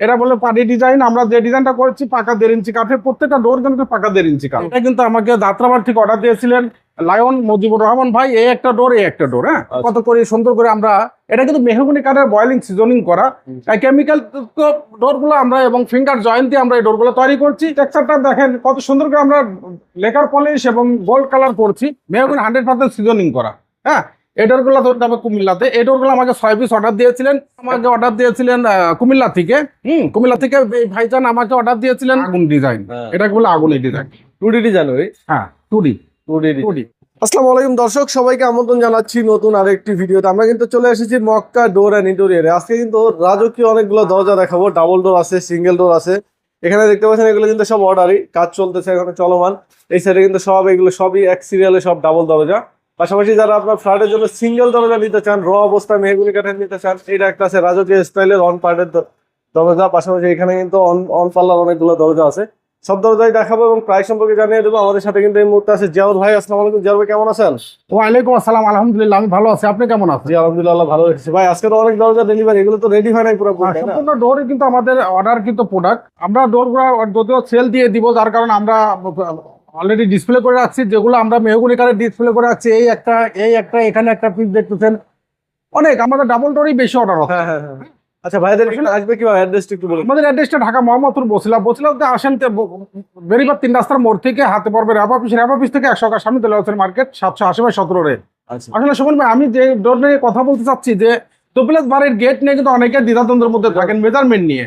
এটা বলে পানি ডিজাইন আমরা যে ডিজাইনটা করেছি পাকা দেড় ইঞ্চি কাঠের প্রত্যেকটা ডোর কিন্তু পাকা দেড় ইঞ্চি কাঠ। এটা কিন্তু আমাকে যাত্রাবার থেকে অর্ডার দিয়েছিলেন লায়ন মুজিবুর রহমান ভাই এই একটা ডোর এই একটা ডোর হ্যাঁ? আচ্ছা। কত করে সুন্দর করে আমরা এটা কিন্তু মেহগুনি কাঠের বয়েলিং সিজনিং করা। কেমিক্যাল ডোরগুলো আমরা এবং ফিঙ্গার জয়েন্ট দিয়ে আমরা এই ডোরগুলো তৈরি করছি। টেক্সচারটা দেখেন কত সুন্দর করে আমরা লেকার পলিশ এবং গোল্ড কালার করছি। মেহগুনি হান্ড্রেড পার্সেন্ট সিজনিং করা হ্যাঁ? এই ডোরগুলো ধরতে হবে কুমিল্লাতে এই আমাকে ছয় পিস অর্ডার দিয়েছিলেন। আমাকে অর্ডার দিয়েছিলেন কুমিল্লা থেকে। হুম। কুমিল্লা থেকে এই ভাইজান আমাকে অর্ডার দিয়েছিলেন আগুন ডিজাইন হ্যাঁ। এটা বলে আগুনের ডিজাইন টু ডি জানুয়ারি হ্যাঁ টুডি টু ডি টুডি আসসালামু আলাইকুম দর্শক সবাইকে আমন্ত্রণ জানাচ্ছি নতুন আরেকটি ভিডিওতে। আমরা কিন্তু চলে এসেছি মক্কা ডোর অ্যান্ড ইন্টেরিয়ারে আজকে কিন্তু রাজকীয় অনেকগুলো দরজা দেখাবো। ডাবল ডোর আছে সিঙ্গেল ডোর আছে। এখানে দেখতে পাচ্ছেন এগুলো কিন্তু সব অর্ডারই কাজ চলতেছে এখানে চলমান। এই সাইডে কিন্তু সব এগুলো সবই এক সিরিয়ালে সব ডাবল দরজা। পাশাপাশি যারা আপনার ফ্ল্যাটের জন্য সিঙ্গেল দরজা নিতে চান র অবস্থায় মেহগুনি কাঠের নিতে চান এটা একটা আছে রাজকীয় স্টাইলের অন পার্টের দরজা। পাশাপাশি এখানে কিন্তু অন অন পাল্লার অনেকগুলো দরজা আছে। সব দরজাই দেখাবো এবং প্রাইস সম্পর্কে জানিয়ে দেবো। আমাদের সাথে কিন্তু এই মুহূর্তে আছে জিয়াউর ভাই। আসসালামু আলাইকুম। জিয়াউর ভাই কেমন আছেন? ওয়ালাইকুম আসসালাম। আলহামদুলিল্লাহ আমি ভালো আছি। আপনি কেমন আছেন? জি আলহামদুলিল্লাহ ভালো রেখেছি ভাই আজকে তো অনেক দরজা ডেলিভারি এগুলো তো রেডি হয় নাই পুরো হ্যাঁ, সম্পূর্ণ ডোরই কিন্তু আমাদের অর্ডার কিন্তু প্রোডাক্ট আমরা ডোরগুলো যদিও সেল দিয়ে দিব যার কারণে আমরা অলরেডি ডিসপ্লে করে রাখছি যেগুলো আমরা মেহগুনি কারে ডিসপ্লে করে রাখছি এই একটা এই একটা এখানে একটা পিস দেখতেছেন। অনেক আমাদের ডাবল ডোরই বেশি অর্ডার হ্যাঁ হ্যাঁ হ্যাঁ। আচ্ছা ভাইদের এখানে আসবে কীভাবে? অ্যাড্রেসটা একটু বলুন। আমাদের অ্যাড্রেসটা ঢাকা মোহাম্মদপুর বসিলা বসিলাতে আসেন তে ব- বেরিবার তিন রাস্তার মোড় থেকে হাতে পড়বে র্যাপ অফিস। র্যাপ অফিস থেকে একশো সামনে তেলাওয়াতের মার্কেট সাতশো আশি বাই সতেরো রে। আচ্ছা। আসলে সুমন ভাই আমি যে ডোর নিয়ে কথা বলতে চাচ্ছি যে তোপিলাস বাড়ির গেট নিয়ে কিন্তু অনেকে দ্বিধাদ্বন্দ্বের মধ্যে থাকেন মেজারমেন্ট নিয়ে।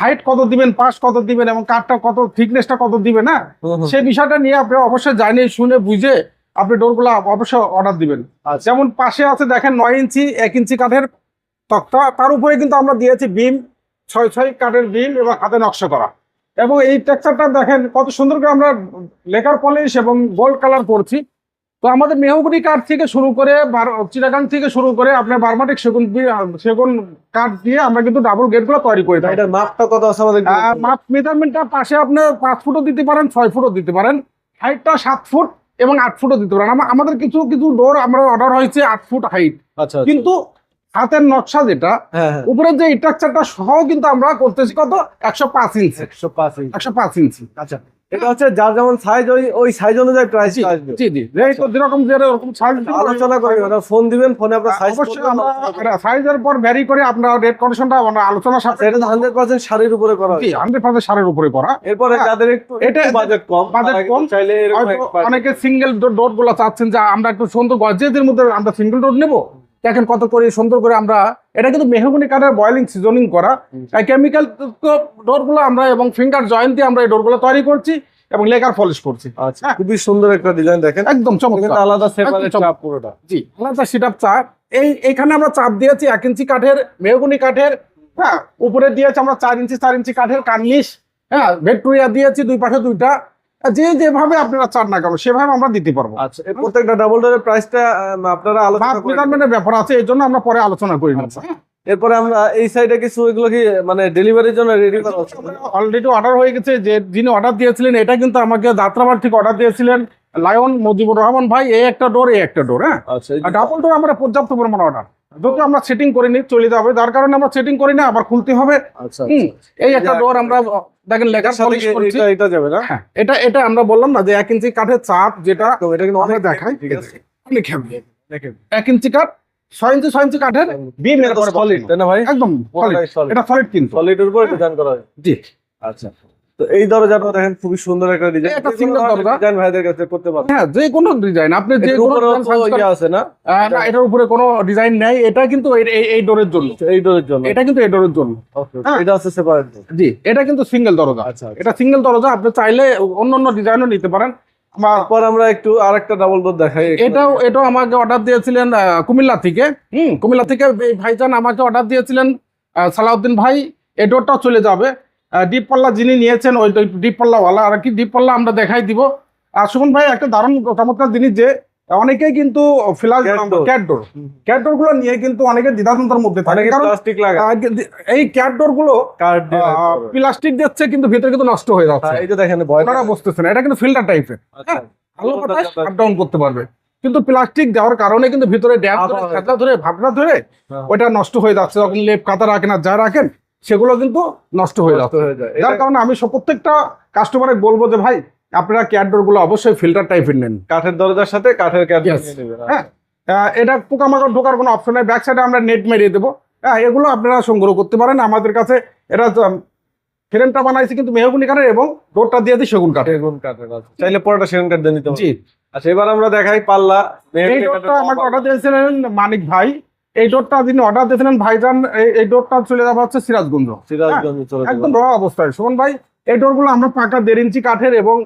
হাইট কত দিবেন পাশ কত দিবেন এবং কাঠটা কত থিকনেসটা কত দিবেন না সেই বিষয়টা নিয়ে আপনি অবশ্যই জানিয়ে শুনে বুঝে আপনি ডোরগুলো অবশ্যই অর্ডার দিবেন। আচ্ছা। যেমন পাশে আছে দেখেন নয় ইঞ্চি এক ইঞ্চি কাঠের তক্তা তার উপরে কিন্তু আমরা দিয়েছি বিম ছয় ছয় কাঠের বিম এবং হাতে নকশা করা। এবং এই টেক্সচারটা দেখেন কত সুন্দর করে আমরা লেকার পলিশ এবং গোল্ড কালার করছি তো আমাদের মেহগুনি কাঠ থেকে শুরু করে চিটাগাং থেকে শুরু করে আপনার বারমাটিক সেগুন সেগুন কাঠ দিয়ে আমরা কিন্তু ডাবল গেটগুলো তৈরি করি এটার মাপটা কত আছে আমাদের মাপ মেজারমেন্টটা পাশে আপনি পাঁচ ফুটও দিতে পারেন ছয় ফুটও দিতে পারেন। হাইটটা সাত ফুট এবং আট ফুটও দিতে পারেন। আমাদের কিছু কিছু ডোর আমরা অর্ডার হয়েছে আট ফুট হাইট আচ্ছা আচ্ছা। কিন্তু হাতের নকশা যেটা হ্যাঁ হ্যাঁ। উপরের যে স্ট্রাকচারটা সহ কিন্তু আমরা করতেছি কত? একশো পাঁচ ইঞ্চি একশো পাঁচ ইঞ্চি। একশো পাঁচ ইঞ্চি আচ্ছা এটা হচ্ছে যার যেমন সাইজ ওই ওই সাইজ অনুযায়ী প্রাইস জি আসবে। জি জি। তো যেরকম যেরকম সাইজ আলোচনা করে ফোন দিবেন ফোনে আপনার সাইজ অবশ্যই সাইজের পর ভ্যারি করে আপনার রেট কন্ডিশনটা আমরা আলোচনার সাথে এটা হান্ড্রেড পার্সেন্ট শাড়ির উপরে করা জি হান্ড্রেড পার্সেন্ট সারের উপরে করা। এরপরে হ্যাঁ, যাদের একটু এটা- বাজেট কম বাজেট কম, চাইলে অনেকে সিঙ্গেল ডোরগুলো চাচ্ছেন যে আমরা একটু সুন্দর গজেদের মধ্যে আমরা সিঙ্গেল ডোর নেব। দেখেন কত করে সুন্দর করে আমরা এটা কিন্তু মেহগুনি কাঠের বয়েলিং সিজনিং করা। কেমিক্যাল ডোরগুলো আমরা এবং ফিঙ্গার জয়েন্ট দিয়ে আমরা এই ডোরগুলো তৈরি করছি এবং লেকার পলিশ করছি। আচ্ছা হ্যাঁ। খুবই সুন্দর একটা ডিজাইন দেখেন। একদম চমৎকার। আলাদা। চাপ পুরোটা। জি আলাদা সিটাপ চাপ। এই এখানে আমরা চাপ দিয়েছি এক ইঞ্চি কাঠের মেহগুনি কাঠের হ্যাঁ। উপরে দিয়েছি আমরা চার ইঞ্চি চার ইঞ্চি কাঠের কার্নিশ। হ্যাঁ ভেট্টুরিয়া দিয়েছি দুই পাশে দুইটা। যে যেভাবে আপনারা চান না কেন সেভাবে আমরা দিতে পারব। আচ্ছা প্রত্যেকটা ডাবল ডোরের প্রাইসটা আপনারা আলোচনা মাপ ব্যাপার আছে এই জন্য আমরা পরে আলোচনা করি। না আচ্ছা। এরপরে আমরা এই সাইডে কিছু এগুলো কি মানে ডেলিভারির জন্য রেডি করা অলরেডি অর্ডার হয়ে গেছে যে যিনি অর্ডার দিয়েছিলেন এটা কিন্তু আমাকে যাত্রাবার থেকে অর্ডার দিয়েছিলেন লায়ন মুজিবুর রহমান ভাই এই একটা ডোর এই একটা ডোর হ্যাঁ? আচ্ছা ডাবল ডোর আমরা পর্যাপ্ত পরিমাণ অর্ডার যদিও আমরা সেটিং করিনি চলে যাবে। যার কারণে আমরা সেটিং করি না আবার খুলতে হবে। আচ্ছা হুম, আচ্ছা। এই একটা ডোর আমরা দেখেন লেখার পলিশ করছি। এটা এটা যাবে না? হ্যাঁ এটা এটা আমরা বললাম না যে এক ইঞ্চি কাঠের চাপ যেটা তো এটা কিন্তু অনেক দেখাই। ঠিক আছে। অনেক heavy। দেখেন। এক ইঞ্চি কাঠ ছয় ইঞ্চি ছয় ইঞ্চি কাঠের বিম এর সলিড তাই না ভাই? একদম সলিড এটা সলিড কিন্তু। সলিডের উপর করা হয়। জি। আচ্ছা। তো এই দরজাটা দেখেন খুবই সুন্দর একটা ডিজাইন এই একটা single দরজা। ডিজাইন ভাইদের কাছে করতে পারবেন হ্যাঁ যে কোনো ডিজাইন আপনি যে কোনো ইয়ে আছে না? না এটার উপরে কোনো ডিজাইন নেই। এটা কিন্তু এই- ডোরের জন্য। এই ডোরের জন্য। এটা কিন্তু এই ডোরের জন্য. হ্যাঁ। এটা আছে সেপারেট জি এটা কিন্তু সিঙ্গেল দরজা। আচ্ছা আচ্ছা। এটা সিঙ্গেল দরজা আপনি চাইলে অন্য অন্য ডিজাইনও নিতে পারেন। তারপর আমরা একটু আরেকটা ডাবল ডোর দেখাই এটাও এটাও আমাকে অর্ডার দিয়েছিলেন কুমিল্লা থেকে। হুম কুমিল্লা থেকে এই ভাইজান আমাকে অর্ডার দিয়েছিলেন সালাউদ্দিন ভাই। এই ডোরটাও চলে যাবে। আহ, ডিপ পাল্লা যিনি নিয়েছেন ওই ডিপ পাল্লাওয়ালা আর কি ডিপ পাল্লা আমরা দেখাই দিব। আর সুমন ভাই একটা দারুণ চমৎকার জিনিস যে অনেকেই কিন্তু flush Cat door। Cat door cat ডোরগুলো নিয়ে কিন্তু অনেকে দ্বিধাদ্বন্দ্বের মধ্যে থাকে। প্লাস্টিক এই ক্যাট ডোরগুলো প্লাস্টিক দিচ্ছে কিন্তু ভিতরে কিন্তু নষ্ট হয়ে যাচ্ছে। হ্যাঁ, এই যে দেখেন ভয় আপনারা বুঝতেছেন এটা কিন্তু ফিল্টার টাইপের আচ্ছা ভালো বাতাস ডাউন করতে পারবে। কিন্তু প্লাস্টিক দেওয়ার কারণে কিন্তু ভিতরে ধরে ধরে ভাবনা ধরে হ্যাঁ। ওটা নষ্ট হয়ে যাচ্ছে। যখন লেপ কাতা রাখেন আর যা রাখেন সেগুলো কিন্তু নষ্ট হয়ে যাচ্ছে। যায়। যার কারণে আমি প্রত্যেকটা কাস্টমারে বলব যে ভাই আপনারা ক্যাটগুলো অবশ্যই ফিল্টার টাইপের নেন। কাঠের দরজার সাথে কাঠের হ্যাঁ। এটা পোকামাকড় ঢোকার কোনো অপশন নেই। ব্যাক সাইডে আমরা নেট মেরিয়ে দেবো। হ্যাঁ এগুলো আপনারা সংগ্রহ করতে পারেন। আমাদের কাছে এটা ফ্রেমটা বানাইছি কিন্তু মেহগুনি কাঠের এবং ডোরটা দিয়ে দিই সেগুন কাঠের। সেগুন কাঠের আছে চাইলে পরোটা সেগুন কাঠ দিয়ে নিতে। জি। আচ্ছা এবার আমরা দেখাই পাল্লা। এই ডোরটা আমাকে অর্ডার দিয়েছিলেন মানিক ভাই। এই ডোরটা যিনি অর্ডার দিয়েছিলেন ভাইজান এই- ডোরটা চলে যাওয়া হচ্ছে সিরাজগঞ্জ। সিরাজগঞ্জে একদম র অবস্থায়। সুমন ভাই এই ডোরগুলো আমরা পাকা দেড় ইঞ্চি কাঠের এবং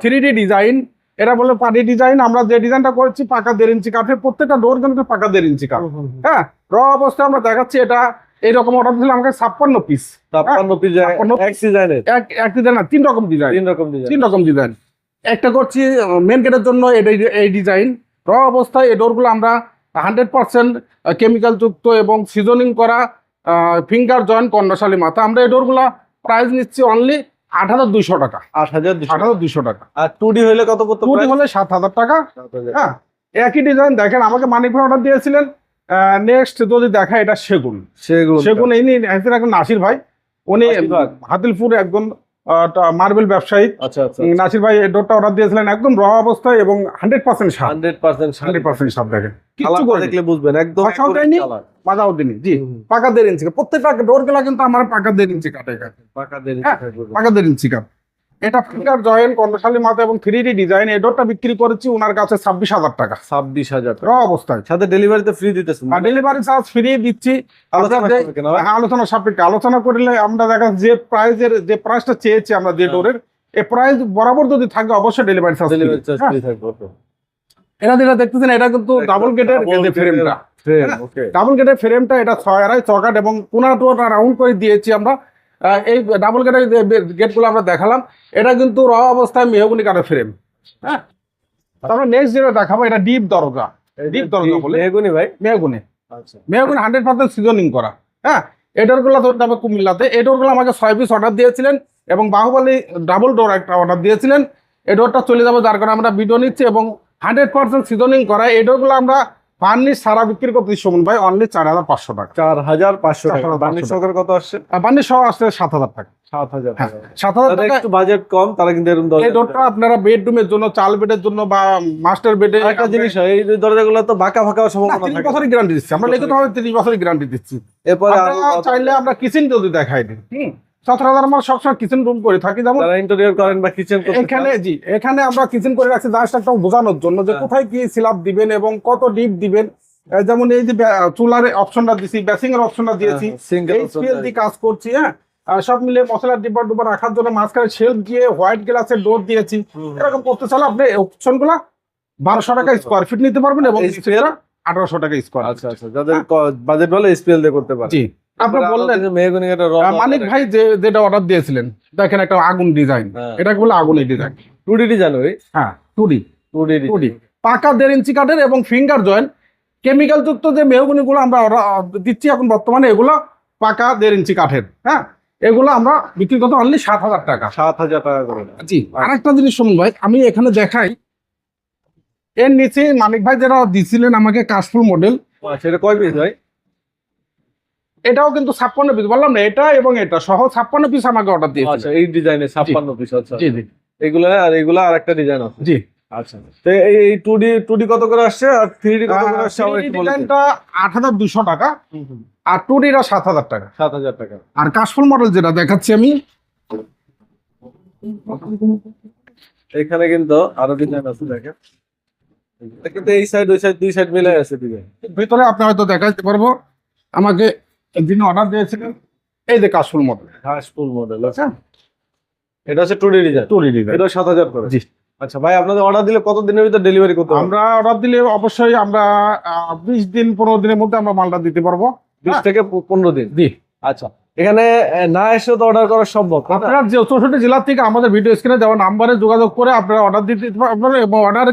থ্রি ডি ডিজাইন এটা বলে পানি ডিজাইন আমরা যে ডিজাইনটা করেছি পাকা দেড় ইঞ্চি কাঠের। প্রত্যেকটা ডোর কিন্তু পাকা দেড় ইঞ্চি কাঠ। হ্যাঁ র অবস্থায় আমরা দেখাচ্ছি এটা। এইরকম অর্ডার দিলে আমাকে ছাপ্পান্ন পিস ছাপ্পান্ন পিস এক ডিজাইনের এক এক ডিজাইন না তিন রকম ডিজাইন তিন রকম ডিজাইন তিন রকম ডিজাইন একটা করছি মেন গেটের জন্য এই ডিজাইন র অবস্থায় এই ডোরগুলো আমরা হান্ড্রেড পার্সেন্ট কেমিক্যাল যুক্ত এবং সিজনিং করা ফিঙ্গার জয়েন্ট কর্ণশালী মাথা। আমরা এই ডোরগুলো প্রাইস নিচ্ছি অনলি আট হাজার দুইশো টাকা। আট হাজার দুশো আট হাজার দুইশো টাকা। আর টু ডি কত করতে হলে সাত হাজার টাকা। হ্যাঁ একই ডিজাইন দেখেন আমাকে মানিক ভাই অর্ডার দিয়েছিলেন নেক্সট যদি দেখা এটা সেগুন। সেগুন। ইনি একজন নাসির ভাই উনি। হাতিলপুর একজন মার্বেল ব্যবসায়ী আচ্ছা আচ্ছা উম, নাসির ভাই এই ডোরটা অর্ডার দিয়েছিলেন একদম র অবস্থায় এবং হান্ড্রেড পার্সেন্ট সাপ হান্ড্রেড পার্সেন্ট হান্ড্রেড পার্সেন্ট সাপ দেখেন কিচ্ছু করে দেখলে বুঝবেন একদম দেয়নি। জি। পাকা দেড় ইঞ্চি। প্রত্যেকটা ডোরগুলা কিন্তু আমার পাকা দেড় ইঞ্চি কাটে পাকা দেড় হ্যাঁ, ইঞ্চি থাকবে। পাকা দেড় ইঞ্চি এটা ফিঙ্গার জয়েন্ট কর্ণশালী মাথা এবং থ্রি ডি ডিজাইন এই ডোরটা বিক্রি করেছি ওনার কাছে ছাব্বিশ হাজার টাকা। ছাব্বিশ হাজার র অবস্থায়। সাথে ডেলিভারিতে ফ্রি দিতেছেন আর ডেলিভারি চার্জ ফ্রি দিচ্ছি। আলোচনা? হ্যাঁ, আলোচনা সাপেক্ষে। আলোচনা করলে আমরা দেখা যে প্রাইজের যে প্রাইসটা চেয়েছি আমরা যে হ্যাঁ। ডোরের এই প্রাইস বরাবর যদি থাকে অবশ্যই delivery charge delivery charge free থাকবে। এটা যেটা দেখতেছেন এটা কিন্তু ডাবল গেটের ফ্রেমটা হ্যাঁ। ডাবল গেটের ফ্রেমটা এটা ছয় আড়াই চকাট এবং পুনা টুয়াটা রাউন্ড করে দিয়েছি আমরা। এই ডাবল গেটের গেটগুলো আমরা দেখালাম এটা কিন্তু র অবস্থায় মেহগুনি কাঠের ফ্রেম হ্যাঁ? তারপরে নেক্সট যেটা দেখাবো এটা ডিপ দরজা ডিপ দরজা বলে। মেহগনি ভাই? মেহগুনি। আচ্ছা। মেহগুনি হান্ড্রেড পার্সেন্ট সিজনিং করা হ্যাঁ? এই ডোরগুলো ধরতে হবে কুমিল্লাতে এই ডোরগুলো আমাকে ছয় পিস অর্ডার দিয়েছিলেন এবং বাহুবলী ডাবল ডোর একটা অর্ডার দিয়েছিলেন। এই ডোরটা চলে যাবে যার কারণে আমরা ভিডিও নিচ্ছি এবং হান্ড্রেড পার্সেন্ট সিজনিং করা এই ডোরগুলো আমরা বার্নিশ সারা বিক্রি করতেছি সুমন ভাই অনলি চার হাজার পাঁচশো টাকা। চার হাজার পাঁচশো টাকা। 4,500 বার্নিশ সহকারে কত আসছে? বার্নিশ সহ আসছে সাত হাজার টাকা। সাত হাজার হ্যাঁ, টাকা। সাত হাজার টাকা একটু বাজেট কম তারা কিন্তু এরকম এই ডোরটা আপনারা বেডরুমের জন্য চাল বেডের জন্য বা মাস্টার বেডে একটা জিনিস হয়, এই যে দরজাগুলো তো বাঁকা ফাঁকা সম্ভাবনা তিরিশ বছরের গ্যারান্টি দিচ্ছি। আমরা লিখিত তিরিশ বছরের গ্যারান্টি দিচ্ছি। এরপরে চাইলে আমরা কিচেন যদি দেখাই দিই। সতেরো হাজার আমরা সবসময় কিচেন রুম করে থাকি যেমন ইন্টেরিয়র করেন বা কিচেন এখানে জি এখানে আমরা কিচেন করে রাখছি জাস্ট একটা বোঝানোর জন্য যে হ্যাঁ। কোথায় কি স্ল্যাব দিবেন এবং কত ডিপ দিবেন। যেমন এই যে ব্যা- চুলার অপশনটা দিয়েছি। বেসিং এর অপশনটা দিয়েছি। এইচপিএল দিয়ে কাজ করছি হ্যাঁ। আর সব মিলে মশলার ডিব্বা ডুবা রাখার জন্য মাঝখানে শেলফ দিয়ে হোয়াইট গ্লাসের ডোর দিয়েছি। এরকম করতে চাইলে আপনি অপশনগুলা বারোশো টাকা স্কোয়ার ফিট নিতে পারবেন এবং? আঠারোশো টাকা স্কোয়ার আচ্ছা আচ্ছা যাদের বাজেট ভালো এসপিএল দিয়ে করতে পারে জি। আপনি বললেন মানিক ভাই যে যেটা অর্ডার দিয়েছিলেন দেখেন একটা আগুন ডিজাইন হ্যাঁ। এটাকে বলে আগুনের ডিজাইন টু ডি জানো ভাই হ্যাঁ টুডি টু ডি টুডি পাকা দেড় ইঞ্চি কাঠের এবং ফিঙ্গার জয়েন্ট কেমিক্যাল যুক্ত যে মেহগুনিগুলো আমরা দিচ্ছি এখন বর্তমানে এগুলো পাকা দেড় ইঞ্চি কাঠের হ্যাঁ? এগুলো আমরা বিক্রি করতে অনলি সাত হাজার টাকা। সাত হাজার টাকা করে। জি আরেকটা জিনিস শুনুন ভাই আমি এখানে দেখাই। এর নিচে মানিক ভাই যেটা দিছিলেন আমাকে কাশফুল মডেল আচ্ছা এটা কয় পিস ভাই? এটাও কিন্তু ছাপ্পান্ন পিস বললাম না এটা এবং এটা সহ ছাপ্পান্ন পিস আমাকে অর্ডার আচ্ছা দিয়েছে এই ডিজাইনে ছাপ্পান্ন পিস আচ্ছা। জি জি। এগুলো আর এগুলো আর একটা ডিজাইন আছে। জি। আচ্ছা তো এই টু ডি টু ডি কত করে আসছে? আর থ্রি ডি কত করে আসছে। ডিজাইনটা আট হাজার দুশো টাকা। আর টু ডিটা সাত হাজার টাকা। সাত হাজার টাকা। আর কাশফুল মডেল যেটা দেখাচ্ছি আমি এখানে কিন্তু আরও ডিজাইন আছে দেখেন। কিন্তু এই সাইড ওই সাইড দুই সাইড মিলে আছে ভিতরে আপনি হয়তো দেখাতে পারব আমাকে যিনি অর্ডার দিয়েছিলেন এই যে কাশফুল মডেল ঘাস ফুল মডেল আচ্ছা এটা হচ্ছে two D design two design এটা সাত হাজার করে। জি। আচ্ছা ভাই আপনাদের অর্ডার দিলে কত দিনের ভিতর ডেলিভারি করতে আমরা অর্ডার দিলে অবশ্যই আমরা বিশ দিন পনেরো দিনের মধ্যে আমরা মালটা দিতে পারব। বিশ থেকে প- পনেরো দিন? জি। আচ্ছা। এখানে না এসে তো অর্ডার করা সম্ভব? আপনারা যে চৌষট্টি জেলা থেকে আমাদের ভিডিও স্ক্রিনে দেওয়া নাম্বারে যোগাযোগ করে আপনারা অর্ডার দিতে পারবেন এবং অর্ডার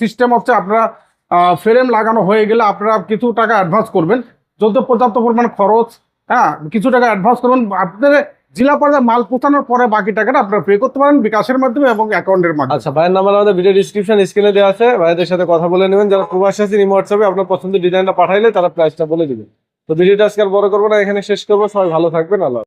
সিস্টেম হচ্ছে আপনারা ফ্রেম লাগানো হয়ে গেলে আপনারা কিছু টাকা অ্যাডভান্স করবেন। যদি পর্যাপ্ত পরিমাণ খরচ হ্যাঁ কিছু টাকা অ্যাডভান্স করবেন আপনাদের জেলা পর্যায়ে মাল পৌঁছানোর পরে বাকি টাকাটা আপনারা পে করতে পারেন বিকাশের মাধ্যমে এবং অ্যাকাউন্টের মাধ্যমে আচ্ছা ভাইয়ের নাম্বার আমাদের ভিডিও ডিসক্রিপশন স্ক্রিনে দেওয়া আছে, ভাইদের সাথে কথা বলে নেবেন, যারা প্রবাসী আছে রিমোট হোয়াটসঅ্যাপে আপনার পছন্দের ডিজাইনটা পাঠাইলে তারা প্রাইসটা বলে দেবেন তো ভিডিওটা আজকে আর বড় করব না, এখানে শেষ করব, সবাই ভালো থাকবেন, আল্লাহ।